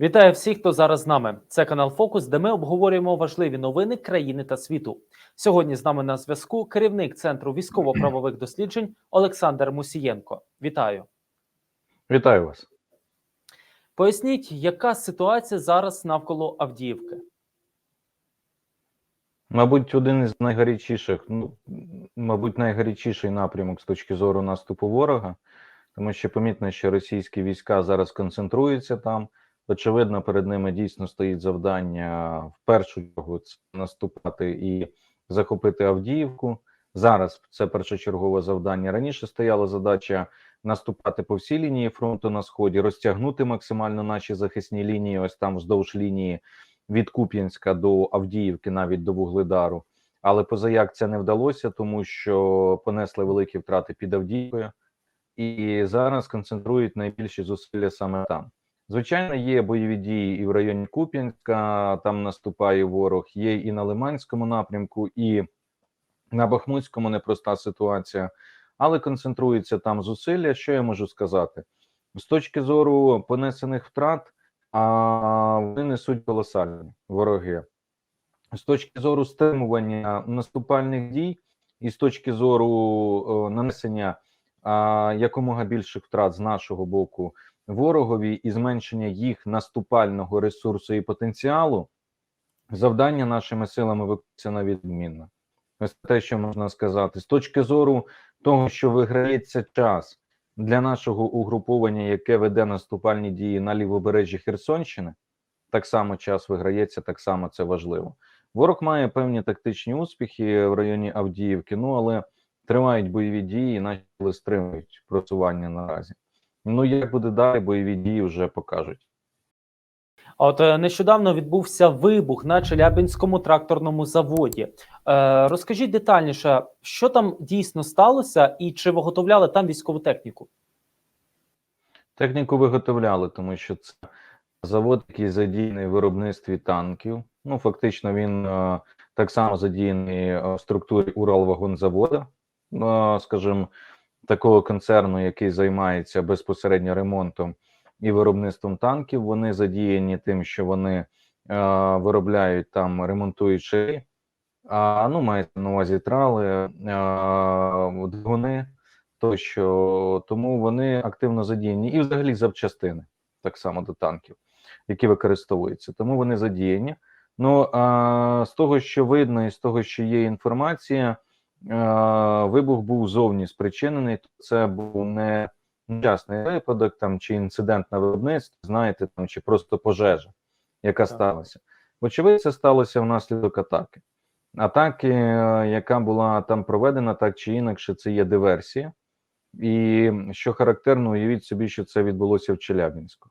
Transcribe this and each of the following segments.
Вітаю всіх, хто зараз з нами. Це канал Фокус, де ми обговорюємо важливі новини країни та світу. Сьогодні з нами на зв'язку керівник центру військово-правових досліджень Олександр Мусієнко. Вітаю. Вітаю вас. Поясніть, яка ситуація зараз навколо Авдіївки? Мабуть, один із найгарячіших, ну мабуть, найгарячіший напрямок з точки зору наступу ворога, тому що помітно, що російські війська зараз концентруються там. Очевидно, перед ними дійсно стоїть завдання в першу чергу наступати і захопити Авдіївку. Зараз це першочергове завдання. Раніше стояла задача наступати по всій лінії фронту на сході, розтягнути максимально наші захисні лінії. Ось там вздовж лінії від Куп'янська до Авдіївки, навіть до Вугледару. Але позаяк це не вдалося, тому що понесли великі втрати під Авдіївкою, і зараз концентрують найбільші зусилля саме там. Звичайно, є бойові дії і в районі Куп'янська, там наступає ворог, є і на Лиманському напрямку, і на Бахмутському непроста ситуація, але концентруються там зусилля. Що я можу сказати? З точки зору понесених втрат, а вони несуть колосальні вороги. З точки зору стримування наступальних дій, і з точки зору о, нанесення а, якомога більших втрат з нашого боку ворогові і зменшення їх наступального ресурсу і потенціалу, завдання нашими силами виконується на відмінно. Ось те, що можна сказати, з точки зору того, що виграється час для нашого угруповання, яке веде наступальні дії на лівобережжі Херсонщини, так само час виграється, так само це важливо. Ворог має певні тактичні успіхи в районі Авдіївки, ну але тривають бойові дії, наші сили стримують просування наразі. Ну як буде далі, бойові дії вже покажуть. От е, нещодавно відбувся вибух на Челябинському тракторному заводі. Е, розкажіть детальніше, що там дійсно сталося, і чи виготовляли там військову техніку? Техніку виготовляли, тому що це завод, який задіяний в виробництві танків. Ну, фактично, він е, так само задіяний е, в структурі Уралвагонзавода, е, скажімо, такого концерну, який займається безпосередньо ремонтом і виробництвом танків. Вони задіяні тим, що вони е, виробляють там, ремонтують а ну мається на увазі трали, е, двигуни тощо, тому вони активно задіяні і взагалі запчастини, так само до танків, які використовуються. Тому вони задіяні. Ну а з того, що видно, і з того, що є інформація, вибух був зовні спричинений. то Це був не нещасний випадок там чи інцидент на виробництві, знаєте, там чи просто пожежа, яка сталася. Вочевидь, це сталося внаслідок атаки. Атаки, е, яка була там проведена, так чи інакше, це є диверсія. І що характерно, уявіть собі, що це відбулося в Челябінську.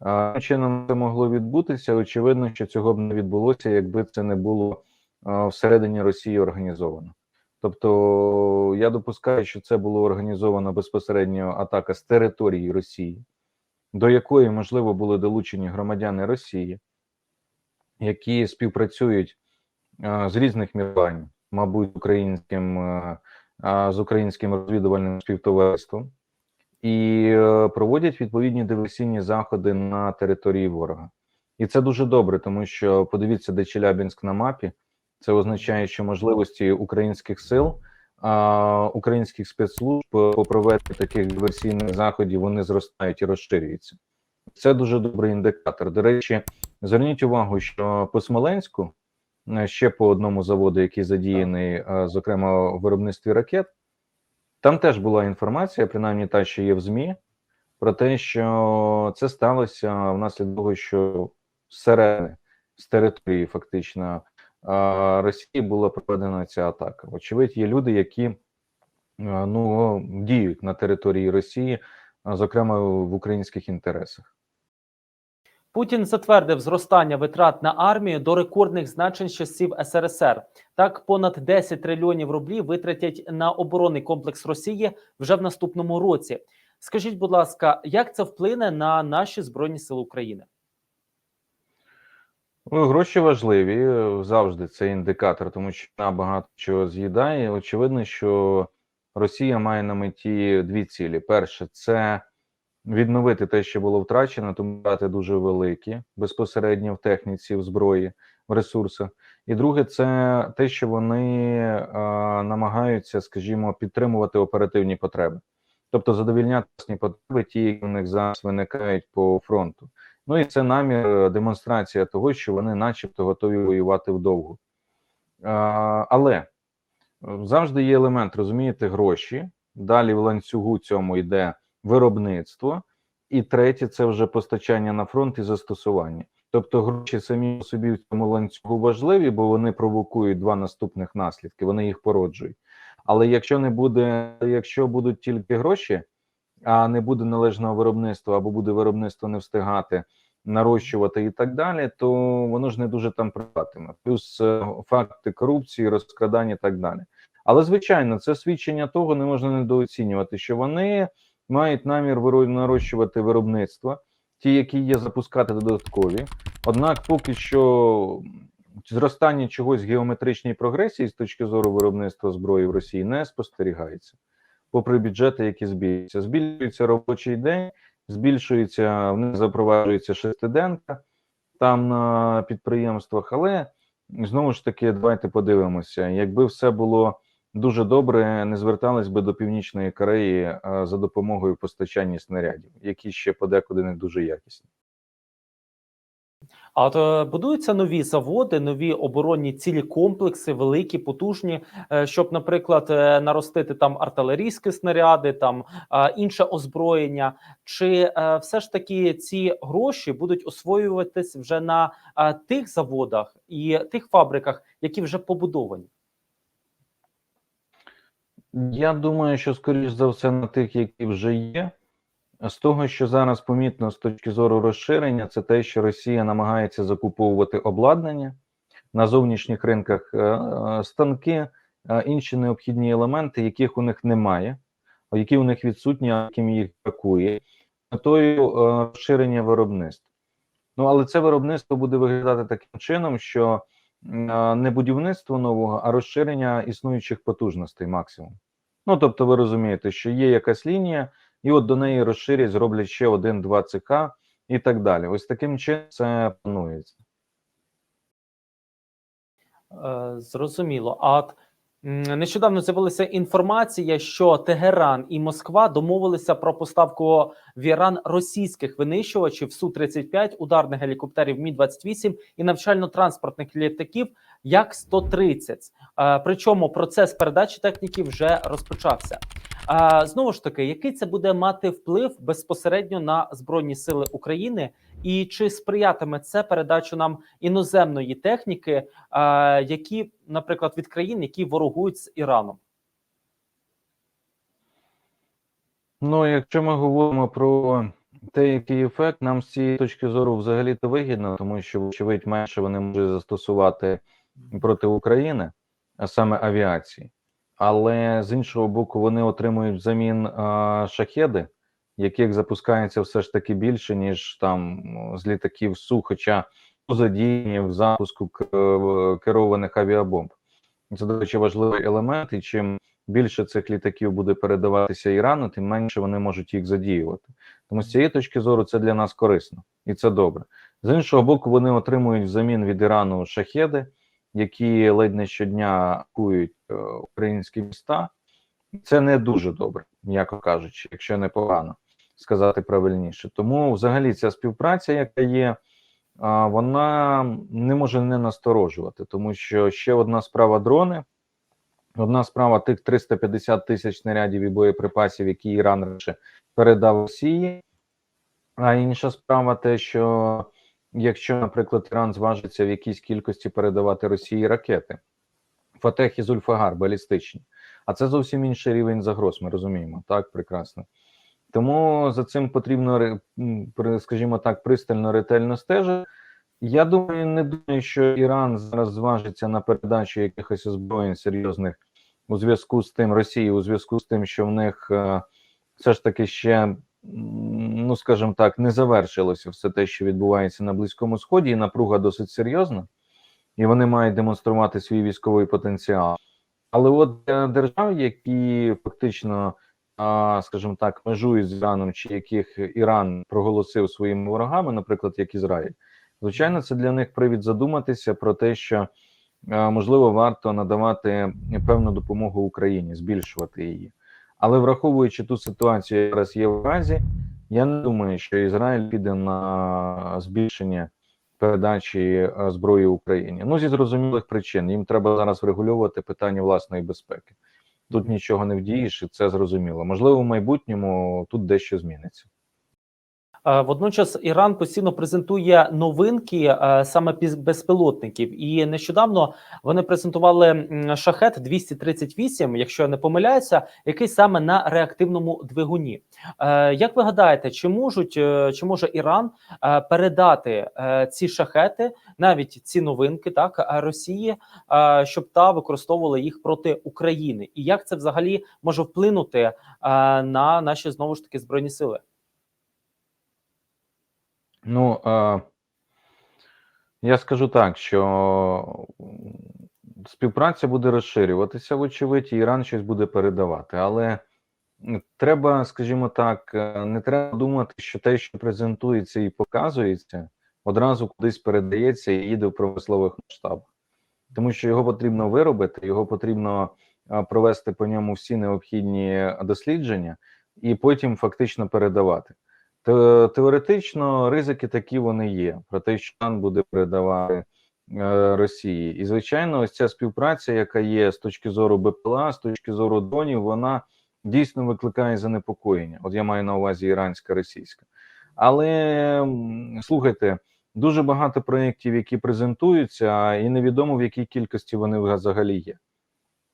А, чином це могло відбутися. Очевидно, що цього б не відбулося, якби це не було всередині Росії організовано. Тобто я допускаю, що це було організовано безпосередньо атака з території Росії, до якої, можливо, були долучені громадяни Росії, які співпрацюють з різних міркувань, мабуть, українським. З українським розвідувальним співтовариством і е, проводять відповідні диверсійні заходи на території ворога. І це дуже добре, тому що подивіться, де Челябінськ на мапі. Це означає, що можливості українських сил, українських спецслужб по проведенню таких диверсійних заходів вони зростають і розширюються. Це дуже добрий індикатор. До речі, зверніть увагу, що по Смоленську е, ще по одному заводу, який задіяний, е, зокрема в виробництві ракет. Там теж була інформація, принаймні та, що є в ЗМІ, про те, що це сталося внаслідок того, що зсередини, з території фактично Росії була проведена ця атака. Очевидь, є люди, які ну, діють на території Росії, зокрема в українських інтересах. Путін затвердив зростання витрат на армію до рекордних значень часів СРСР. Так, понад 10 трильйонів рублів витратять на оборонний комплекс Росії вже в наступному році. Скажіть, будь ласка, як це вплине на наші збройні сили України? Ну, гроші важливі завжди це індикатор, тому що вона багато чого з'їдає. Очевидно, що Росія має на меті дві цілі: перше це відновити те, що було втрачено, тому брати дуже великі безпосередньо в техніці, в зброї, в ресурсах. І друге, це те, що вони е, намагаються, скажімо, підтримувати оперативні потреби, тобто задовільняти потреби, ті, які в них зараз виникають по фронту. Ну і це намір, е, демонстрація того, що вони, начебто, готові воювати вдовго. Але е, завжди є елемент, розумієте, гроші. Далі в ланцюгу цьому йде виробництво, і третє це вже постачання на фронт і застосування. Тобто гроші самі по собі в цьому ланцюгу важливі, бо вони провокують два наступних наслідки, вони їх породжують. Але якщо не буде, якщо будуть тільки гроші, а не буде належного виробництва, або буде виробництво не встигати нарощувати і так далі, то воно ж не дуже там працюватиме. Плюс е, факти корупції, розкрадання і так далі. Але звичайно, це свідчення того, не можна недооцінювати, що вони мають намір нарощувати виробництво, ті, які є, запускати додаткові. Однак, поки що зростання чогось геометричній прогресії з точки зору виробництва зброї в Росії не спостерігається, попри бюджети, які збільшуються. Збільшується робочий день, збільшується, в них запроваджується шестиденка там на підприємствах. Але знову ж таки, давайте подивимося, якби все було дуже добре, не звертались би до Північної Кореї е, за допомогою постачання снарядів, які ще подекуди не дуже якісні. А от е, будуються нові заводи, нові оборонні цілі комплекси, великі, потужні, е, щоб, наприклад, е, наростити там артилерійські снаряди, там інше озброєння. Чи все ж таки ці гроші будуть освоюватись вже на тих заводах і тих фабриках, які вже побудовані? Я думаю, що скоріш за все на тих, які вже є. З того, що зараз помітно з точки зору розширення, це те, що Росія намагається закуповувати обладнання на зовнішніх ринках, е, е, станки, е, інші необхідні елементи, яких у них немає, які у них відсутні, а яким їх бракує, метою розширення виробництва. Ну але це виробництво буде виглядати таким чином, що не будівництво нового, а розширення існуючих потужностей максимум. Ну тобто, ви розумієте, що є якась лінія, і от до неї розширять, зроблять ще один-два ЦК і так далі. Ось таким чином це планується. Е, Зрозуміло. А нещодавно з'явилася інформація, що Тегеран і Москва домовилися про поставку в Іран російських винищувачів Су-35, ударних гелікоптерів Мі-28 і навчально-транспортних літаків як 130. Е, Причому процес передачі техніки вже розпочався. Е, Знову ж таки, який це буде мати вплив безпосередньо на збройні сили України, і чи сприятиме це передачу нам іноземної техніки, е, які, наприклад, від країн, які ворогують з Іраном? Ну, якщо ми говоримо про те, який ефект, нам з цієї точки зору взагалі то вигідно, тому що, вочевидь, менше вони можуть застосувати проти України, а саме авіації. Але з іншого боку, вони отримують взамін а, шахеди, яких запускається все ж таки більше, ніж там з літаків Су, хоча задіяні в запуску е, керованих авіабомб. Це, до речі, важливий елемент, і чим більше цих літаків буде передаватися Ірану, тим менше вони можуть їх задіювати. Тому з цієї точки зору це для нас корисно і це добре. З іншого боку, вони отримують взамін від Ірану шахеди, які ледь не щодня атакують е, українські міста. Це не дуже добре, м'яко кажучи, якщо не погано сказати правильніше. Тому, взагалі, ця співпраця, яка є, вона не може не насторожувати, тому що ще одна справа дрони. Одна справа тих 350 тисяч снарядів і боєприпасів, які Іран раніше передав Росії. А інша справа те, що якщо, наприклад, Іран зважиться в якійсь кількості передавати Росії ракети, Фатех і Зульфагар балістичні, а це зовсім інший рівень загроз, ми розуміємо, так прекрасно. Тому за цим потрібно, скажімо так, пристально ретельно стежити. Я думаю, не думаю, що Іран зараз зважиться на передачу якихось озброєнь серйозних у зв'язку з тим Росії, у зв'язку з тим, що в них е, все ж таки ще, ну скажімо так, не завершилося все те, що відбувається на Близькому Сході, і напруга досить серйозна, і вони мають демонструвати свій військовий потенціал. Але от для держав, які фактично скажімо так, межують з Іраном, чи яких Іран проголосив своїми ворогами, наприклад, як Ізраїль, звичайно, це для них привід задуматися про те, що можливо варто надавати певну допомогу Україні, збільшувати її. Але враховуючи ту ситуацію, яка зараз є в Газі, я не думаю, що Ізраїль піде на збільшення передачі е, зброї Україні. Ну зі зрозумілих причин. Їм треба зараз врегульовувати питання власної безпеки. Тут нічого не вдієш, і це зрозуміло. Можливо, в майбутньому тут дещо зміниться. Е, Водночас Іран постійно презентує новинки е, саме безпілотників, і нещодавно вони презентували шахет 238, якщо я не помиляюся, який саме на реактивному двигуні. Е, Як ви гадаєте, чи можуть чи може Іран передати ці шахети, навіть ці новинки, так Росії, щоб та використовувала їх проти України? І як це взагалі може вплинути на наші знову ж таки збройні сили? Ну я скажу так, що співпраця буде розширюватися, вочевидь, і Іран щось буде передавати. Але треба, скажімо так, е, не треба думати, що те, що презентується і показується, одразу кудись передається і їде в промислових масштабах. Тому що його потрібно виробити, його потрібно провести по ньому всі необхідні дослідження і потім фактично передавати. Те- Теоретично ризики такі вони є про те, що Іран буде передавати е, Росії. І звичайно, ось ця співпраця, яка є з точки зору БПЛА, з точки зору дронів, вона дійсно викликає занепокоєння. От я маю на увазі іранська, російська. Але слухайте, дуже багато проєктів, які презентуються, і невідомо в якій кількості вони взагалі є.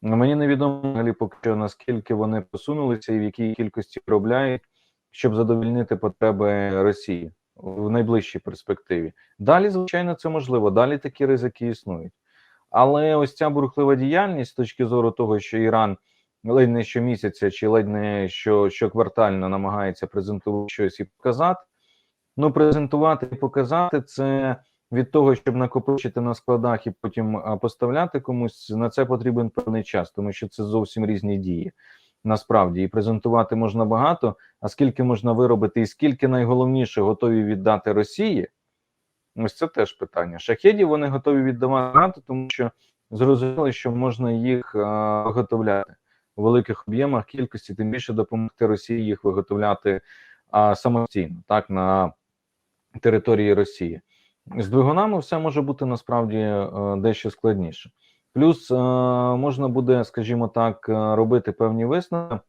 Мені невідомо взагалі наскільки вони посунулися і в якій кількості виробляють щоб задовольнити потреби Росії в найближчій перспективі. Далі, звичайно, це можливо. Далі такі ризики існують. Але ось ця бурхлива діяльність з точки зору того, що Іран ледь не щомісяця чи ледь не що, щоквартально намагається презентувати щось і показати. Ну, презентувати і показати це від того, щоб накопичити на складах і потім поставляти комусь. На це потрібен певний час, тому що це зовсім різні дії. Насправді і презентувати можна багато, а скільки можна виробити, і скільки найголовніше готові віддати Росії, ось це теж питання. Шахедів вони готові віддавати багато, тому що зрозуміло, що можна їх виготовляти у великих об'ємах кількості, тим більше допомогти Росії їх виготовляти а, самостійно, так на території Росії. З двигунами все може бути насправді е, дещо складніше. Плюс е, можна буде, скажімо так, е, робити певні висновки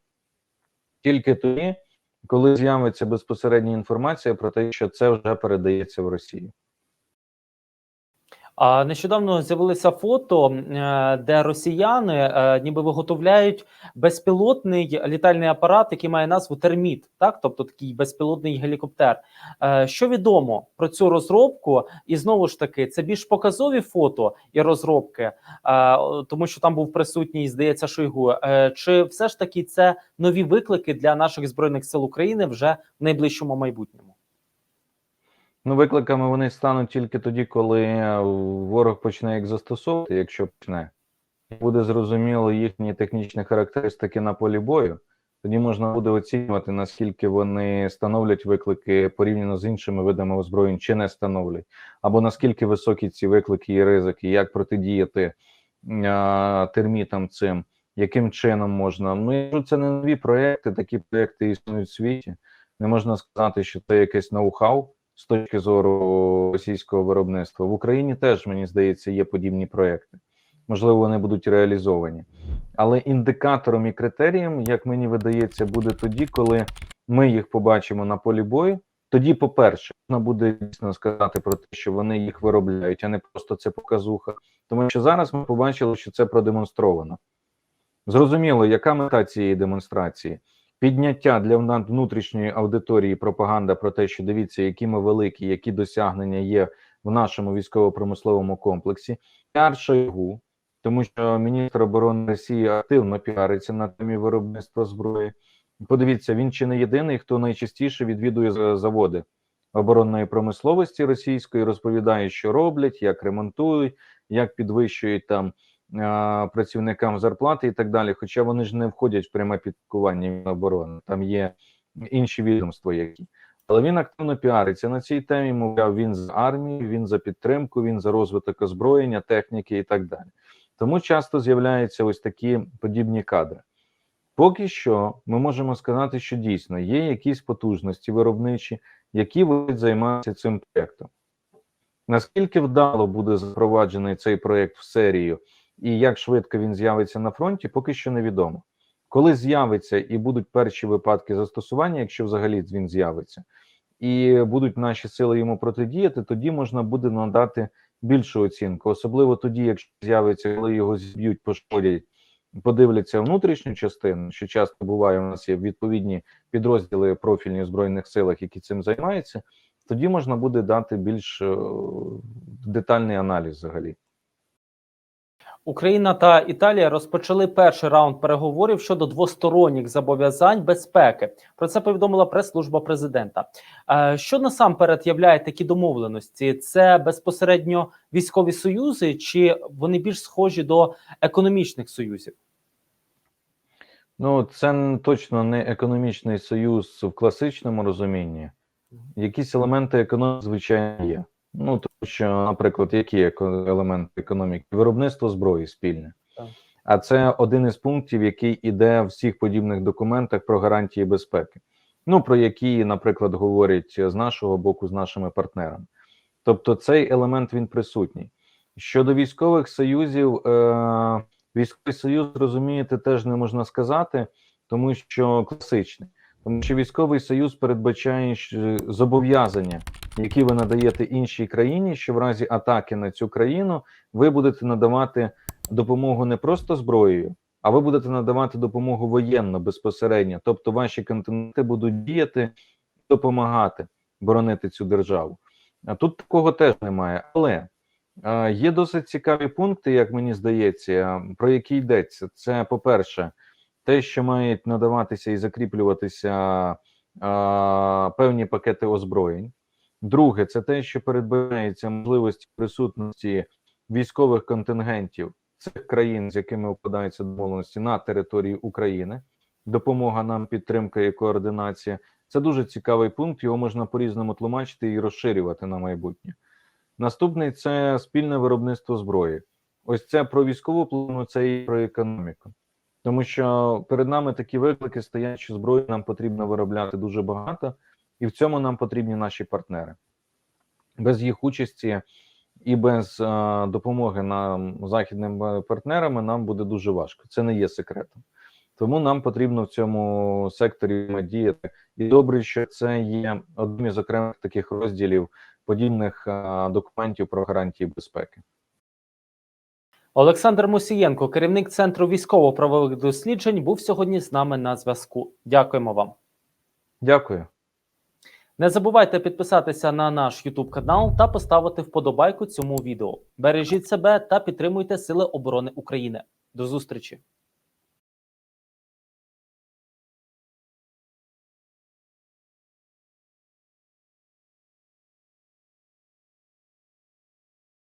тільки тоді, коли з'явиться безпосередня інформація про те, що це вже передається в Росію. А нещодавно з'явилися фото, е, де росіяни е, ніби виготовляють безпілотний літальний апарат, який має назву терміт, так тобто такий безпілотний гелікоптер. Е, Що відомо про цю розробку? І знову ж таки, це більш показові фото і розробки, тому що там був присутній, здається, Шойгу. Чи все ж таки це нові виклики для наших збройних сил України вже в найближчому майбутньому? Ну, викликами вони стануть тільки тоді, коли е, ворог почне їх застосовувати, якщо почне. Буде зрозуміло їхні технічні характеристики на полі бою, тоді можна буде оцінювати, наскільки вони становлять виклики порівняно з іншими видами озброєнь, чи не становлять, або наскільки високі ці виклики і ризики, як протидіяти а, термітам цим, яким чином можна. Ну, це не нові проекти, такі проекти існують в світі. Не можна сказати, що це якесь ноу-хау з точки зору російського виробництва. В Україні теж, мені здається, є подібні проекти. Можливо, вони будуть реалізовані. Але індикатором і критерієм, як мені видається, буде тоді, коли ми їх побачимо на полі бою. Тоді, по-перше, можна буде дійсно сказати про те, що вони їх виробляють, а не просто це показуха. Тому що зараз ми побачили, що це продемонстровано. Зрозуміло, яка мета цієї демонстрації? Підняття для внутрішньої аудиторії пропаганда про те, що дивіться, які ми великі, які досягнення є в нашому військово-промисловому комплексі. Піар Шойгу, тому що міністр оборони Росії активно піариться на темі виробництва зброї. Подивіться, він чи не єдиний, хто найчастіше відвідує заводи оборонної промисловості російської, розповідає, що роблять, як ремонтують, як підвищують там працівникам зарплати і так далі. Хоча вони ж не входять в пряме підкування Міноборони. Там є інші відомства, які. Але він активно піариться на цій темі. Мовляв, він за армію, він за підтримку, він за розвиток озброєння, техніки і так далі. Тому часто з'являються ось такі подібні кадри. Поки що ми можемо сказати, що дійсно є якісь потужності виробничі, які будуть займатися цим проєктом. Наскільки вдало буде запроваджений цей проєкт в серію, і як швидко він з'явиться на фронті, поки що невідомо. Коли з'явиться і будуть перші випадки застосування, якщо взагалі він з'явиться, і будуть наші сили йому протидіяти, тоді можна буде надати більшу оцінку, особливо тоді, якщо з'явиться, коли його зіб'ють, пошкодять, подивляться внутрішню частину, що часто буває, у нас є відповідні підрозділи профільні в збройних силах, які цим займаються, тоді можна буде дати більш е, детальний аналіз взагалі. Україна та Італія розпочали перший раунд переговорів щодо двосторонніх зобов'язань безпеки. Про це повідомила прес-служба президента. Е, Що насамперед являє такі домовленості? Це безпосередньо військові союзи, чи вони більш схожі до економічних союзів? Ну, це точно не економічний союз в класичному розумінні. Якісь елементи економіки, звичайно, є. Ну, тому що, наприклад, які елементи економіки? Виробництво зброї спільне. Так. А це один із пунктів, який іде в всіх подібних документах про гарантії безпеки. Ну, про які, наприклад, говорять з нашого боку, з нашими партнерами. Тобто, цей елемент він присутній. Щодо військових союзів, е- військовий союз, розумієте, теж не можна сказати, тому що класичний. Тому що військовий союз передбачає зобов'язання, які ви надаєте іншій країні, що в разі атаки на цю країну ви будете надавати допомогу не просто зброєю, а ви будете надавати допомогу воєнно безпосередньо. Тобто ваші континенти будуть діяти, допомагати боронити цю державу. А тут такого теж немає. Але е, є досить цікаві пункти, як мені здається, про які йдеться. Це, по-перше, те, що мають надаватися і закріплюватися а, певні пакети озброєнь. Друге, це те, що передбачається можливість присутності військових контингентів цих країн, з якими укладаються домовленості на території України. Допомога нам, підтримка і координація. Це дуже цікавий пункт. Його можна по-різному тлумачити і розширювати на майбутнє. Наступний це спільне виробництво зброї. Ось це про військову плану, це і про економіку. Тому що перед нами такі виклики стоять, що зброї нам потрібно виробляти дуже багато, і в цьому нам потрібні наші партнери. Без їх участі і без е, допомоги нам західним е, партнерами нам буде дуже важко. Це не є секретом. Тому нам потрібно в цьому секторі діяти. І добре, що це є одним із окремих таких розділів подібних е, документів про гарантії безпеки. Олександр Мусієнко, керівник центру військово-правових досліджень, був сьогодні з нами на зв'язку. Дякуємо вам. Дякую. Не забувайте підписатися на наш YouTube канал та поставити вподобайку цьому відео. Бережіть себе та підтримуйте Сили оборони України. До зустрічі!